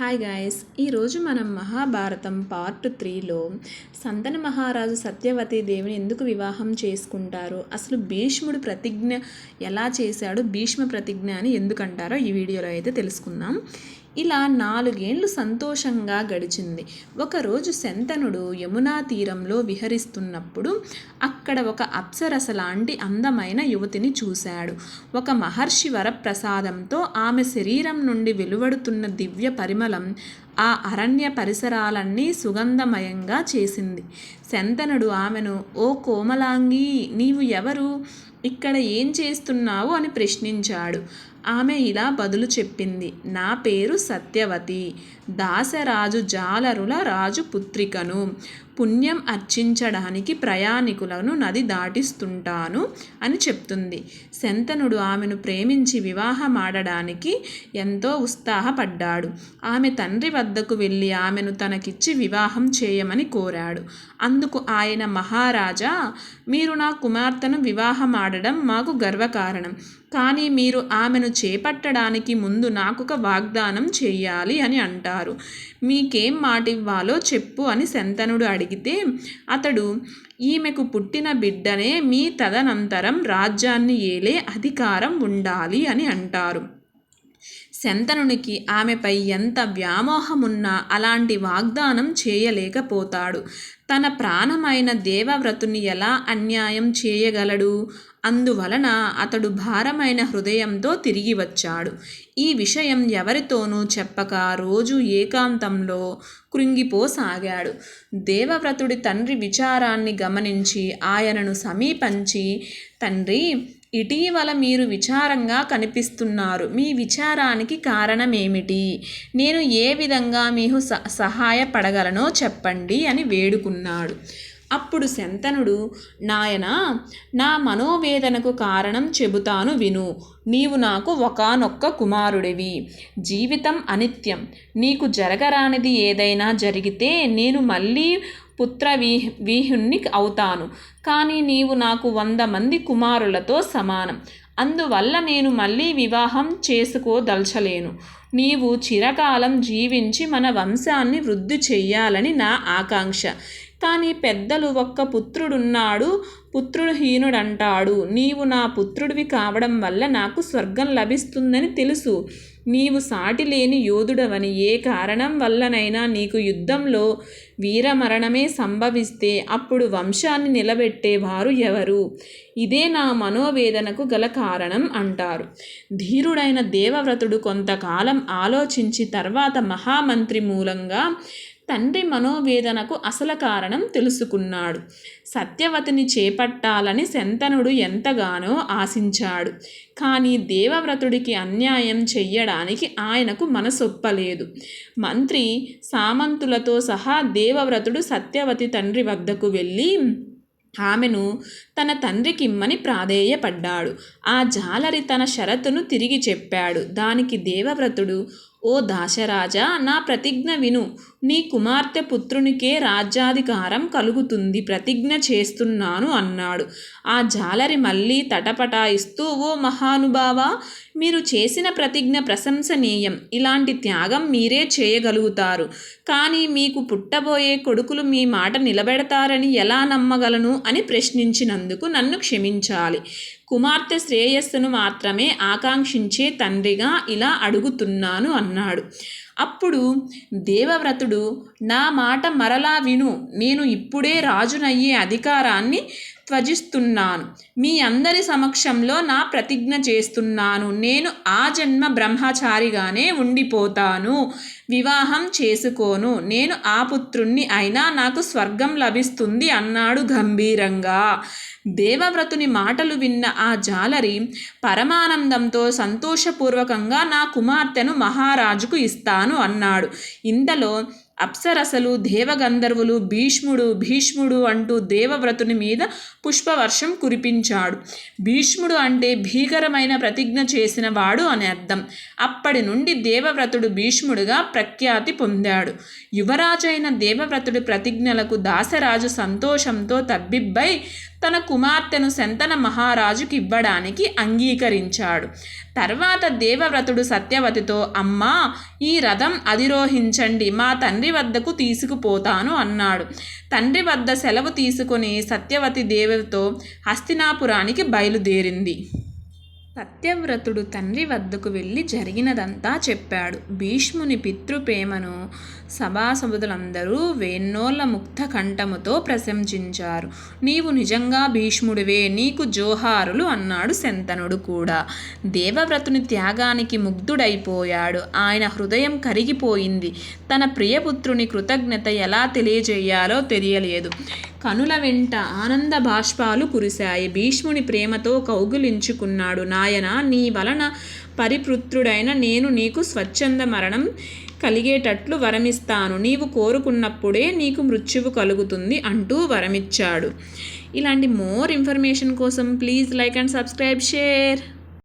Hi guys ఈరోజు మనం Mahabharatam part త్రీలో సంతన మహారాజు సత్యవతి దేవిని ఎందుకు వివాహం చేసుకుంటారు? అసలు భీష్ముడు ప్రతిజ్ఞ ఎలా చేశాడు? భీష్మ ప్రతిజ్ఞ అని ఎందుకంటారో ఈ వీడియోలో అయితే తెలుసుకుందాం. ఇలా నాలుగేండ్లు సంతోషంగా గడిచింది. ఒకరోజు శంతనుడు యమునా తీరంలో విహరిస్తున్నప్పుడు అక్కడ ఒక అప్సరస లాంటి అందమైన యువతిని చూశాడు. ఒక మహర్షి వరప్రసాదంతో ఆమె శరీరం నుండి వెలువడుతున్న దివ్య పరిమళం ఆ అరణ్య పరిసరాలన్నీ సుగంధమయంగా చేసింది. శంతనుడు ఆమెను ఓ కోమలాంగి నీవు ఎవరు? ఇక్కడ ఏం చేస్తున్నావు? అని ప్రశ్నించాడు. ఆమె ఇలా బదులు చెప్పింది. నా పేరు సత్యవతి. దాసరాజు జాలరుల రాజు పుత్రికను పుణ్యం అర్చించడానికి ప్రయాణికులను నది దాటిస్తుంటాను అని చెప్తుంది. శంతనుడు ఆమెను ప్రేమించి వివాహమాడడానికి ఎంతో ఉత్సాహపడ్డాడు. ఆమె తండ్రి వద్దకు వెళ్ళి ఆమెను తనకిచ్చి వివాహం చేయమని కోరాడు. అందుకు ఆయన మహారాజా మీరు నా కుమార్తెను వివాహమాడడం మాకు గర్వకారణం. కానీ మీరు ఆమెను చేపట్టడానికి ముందు నాకు ఒక వాగ్దానం చేయాలి అని అంటారు. మీకేం మాట ఇవ్వాలో చెప్పు అని శంతనుడు అడిగి అడిగితే అతడు ఈమెకు పుట్టిన బిడ్డనే మీ తదనంతరం రాజ్యాన్ని ఏలే అధికారం ఉండాలి అని అంటారు. శంతనునికి ఆమెపై ఎంత వ్యామోహమున్నా అలాంటి వాగ్దానం చేయలేకపోతాడు. తన ప్రాణమైన దేవవ్రతుని ఎలా అన్యాయం చేయగలడు? అందువలన అతడు భారమైన హృదయంతో తిరిగి వచ్చాడు. ఈ విషయం ఎవరితోనూ చెప్పక రోజు ఏకాంతంలో కృంగిపోసాగాడు. దేవవ్రతుడి తండ్రి విచారాన్ని గమనించి ఆయనను సమీపించి తండ్రి ఇటీవల మీరు విచారంగా కనిపిస్తున్నారు. మీ విచారానికి కారణమేమిటి? నేను ఏ విధంగా మీకు స సహాయపడగలనో చెప్పండి అని వేడుకున్నాడు. అప్పుడు శంతనుడు నాయన నా మనోవేదనకు కారణం చెబుతాను విను. నీవు నాకు ఒకనొక్క కుమారుడివి. జీవితం అనిత్యం. నీకు జరగరానిది ఏదైనా జరిగితే నేను మళ్ళీ పుత్ర వీ వీహుణ్ణి అవుతాను. కానీ నీవు నాకు వంద మంది కుమారులతో సమానం. అందువల్ల నేను మళ్ళీ వివాహం చేసుకోదలచలేను. నీవు చిరకాలం జీవించి మన వంశాన్ని వృద్ధి చెయ్యాలని నా ఆకాంక్ష. కానీ పెద్దలు ఒక్క పుత్రుడున్నాడు పుత్రుడు హీనుడంటాడు నీవు నా పుత్రుడివి కావడం వల్ల నాకు స్వర్గం లభిస్తుందని తెలుసు. నీవు సాటి లేని యోధుడవని ఏ కారణం వల్లనైనా నీకు యుద్ధంలో వీరమరణమే సంభవిస్తే అప్పుడు వంశాన్ని నిలబెట్టేవారు ఎవరు? ఇదే నా మనోవేదనకు గల కారణం అంటారు. ధీరుడైన దేవవ్రతుడు కొంతకాలం ఆలోచించి తర్వాత మహామంత్రి మూలంగా తండ్రి మనోవేదనకు అసలు కారణం తెలుసుకున్నాడు. సత్యవతిని చేపట్టాలని శంతనుడు ఎంతగానో ఆశించాడు. కానీ దేవవ్రతుడికి అన్యాయం చెయ్యడానికి ఆయనకు మనసొప్పలేదు. మంత్రి సామంతులతో సహా దేవవ్రతుడు సత్యవతి తండ్రి వద్దకు వెళ్ళి ఆమెను తన తండ్రికిమ్మని ప్రాధేయపడ్డాడు. ఆ జాలరి తన షరతును తిరిగి చెప్పాడు. దానికి దేవవ్రతుడు ఓ దాశరాజా నా ప్రతిజ్ఞ విను. నీ కుమార్తె పుత్రునికే రాజ్యాధికారం కలుగుతుంది. ప్రతిజ్ఞ చేస్తున్నాను అన్నాడు. ఆ జాలరి మళ్ళీ తటపటాయిస్తూ ఓ మహానుభావ మీరు చేసిన ప్రతిజ్ఞ ప్రశంసనీయం. ఇలాంటి త్యాగం మీరే చేయగలుగుతారు. కానీ మీకు పుట్టబోయే కొడుకులు మీ మాట నిలబెడతారని ఎలా నమ్మగలను అని ప్రశ్నించినందుకు నన్ను క్షమించాలి. కుమార్తె శ్రేయస్సును మాత్రమే ఆకాంక్షించే తండ్రిగా ఇలా అడుగుతున్నాను అన్నాడు. అప్పుడు దేవవ్రతుడు నా మాట మరలా విను. నేను ఇప్పుడే రాజునయ్యే అధికారాన్ని త్వజిస్తున్నాను మీ అందరి సమక్షంలో నా ప్రతిజ్ఞ చేస్తున్నాను. నేను ఆ జన్మ బ్రహ్మచారిగానే ఉండిపోతాను. వివాహం చేసుకోను. నేను ఆ పుత్రుణ్ణి అయినా నాకు స్వర్గం లభిస్తుంది అన్నాడు గంభీరంగా. దేవవ్రతుని మాటలు విన్న ఆ జాలరి పరమానందంతో సంతోషపూర్వకంగా నా కుమార్తెను మహారాజుకు ఇస్తాను అన్నాడు. ఇంతలో అప్సరసలు దేవగంధర్వులు భీష్ముడు భీష్ముడు అంటూ దేవవ్రతుని మీద పుష్పవర్షం కురిపించాడు. భీష్ముడు అంటే భీకరమైన ప్రతిజ్ఞ చేసిన వాడు అని అర్థం. అప్పటి నుండి దేవవ్రతుడు భీష్ముడుగా ప్రఖ్యాతి పొందాడు. యువరాజైన దేవవ్రతుడి ప్రతిజ్ఞలకు దాసరాజు సంతోషంతో తబ్బిబ్బై తన కుమార్తెను శంతన మహారాజుకి ఇవ్వడానికి అంగీకరించాడు. తర్వాత దేవవ్రతుడు సత్యవతితో అమ్మా ఈ రథం అధిరోహించండి. మా తండ్రి తండ్రి వద్దకు తీసుకుపోతాను అన్నాడు. తండ్రి వద్ద సెలవు తీసుకుని సత్యవతి దేవితో హస్తినాపురానికి బయలుదేరింది. సత్యవ్రతుడు తండ్రి వద్దకు వెళ్ళి జరిగినదంతా చెప్పాడు. భీష్ముని పితృప్రేమను సభాసభులందరూ వేన్నోళ్ళ ముక్త కంఠముతో ప్రశంసించారు. నీవు నిజంగా భీష్ముడివే నీకు జోహారులు అన్నాడు శంతనుడు కూడా. దేవవ్రతుని త్యాగానికి ముగ్ధుడైపోయాడు. ఆయన హృదయం కరిగిపోయింది. తన ప్రియపుత్రుని కృతజ్ఞత ఎలా తెలియజేయాలో తెలియలేదు. కనుల వెంట ఆనంద బాష్పాలు కురిశాయి. భీష్ముని ప్రేమతో కౌగులించుకున్నాడు నాయన నీ వలన పరిపృత్రుడైన నేను నీకు స్వచ్ఛంద మరణం కలిగేటట్లు వరమిస్తాను. నీవు కోరుకున్నప్పుడే నీకు మృత్యువు కలుగుతుంది అంటూ వరమిచ్చాడు. ఇలాంటి మోర్ ఇన్ఫర్మేషన్ కోసం please like and subscribe share.